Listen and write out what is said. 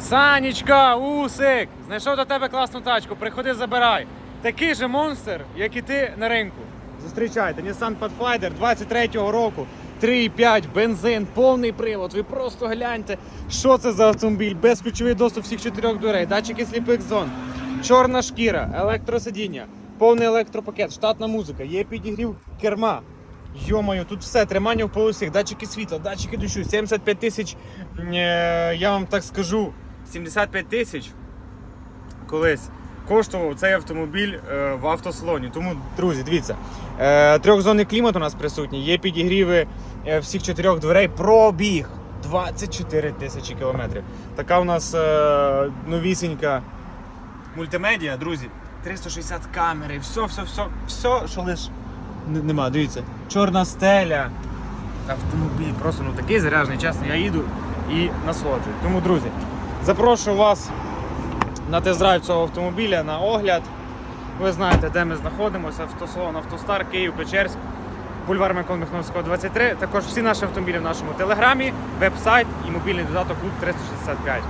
Санічка, Усик! Знайшов до тебе класну тачку, приходи, забирай. Такий же монстр, як і ти на ринку. Зустрічайте, Nissan Pathfinder 23-го року. 3,5, бензин, повний привод. Ви просто гляньте, що це за автомобіль. Безключовий доступ всіх чотирьох дверей, датчики сліпих зон, чорна шкіра, електросидіння, повний електропакет, штатна музика, є підігрів керма. Йомаю, тут все, тримання в полосах, датчики світла, датчики дощу, 75 тисяч, е, я вам так скажу, 75 тисяч колись коштував цей автомобіль е, в автосалоні. Тому, друзі, дивіться, е, трьохзонний клімат у нас присутній, є підігріви е, всіх чотирьох дверей, пробіг 24 тисячі кілометрів. Така у нас новісінька мультимедіа, друзі. 360 камери, все, все, все, все, що лиш нема, дивіться. Чорна стеля. Автомобіль просто ну такий заряджений, чесно, я їду і насолоджую. Тому, друзі, запрошую вас на тест-драйв цього автомобіля, на огляд. Ви знаєте, де ми знаходимося. Автосалон Автостар, Київ, Печерськ, бульвар Миколи Михновського, 23. Також всі наші автомобілі в нашому телеграмі, веб-сайт і мобільний додаток Клуб 365.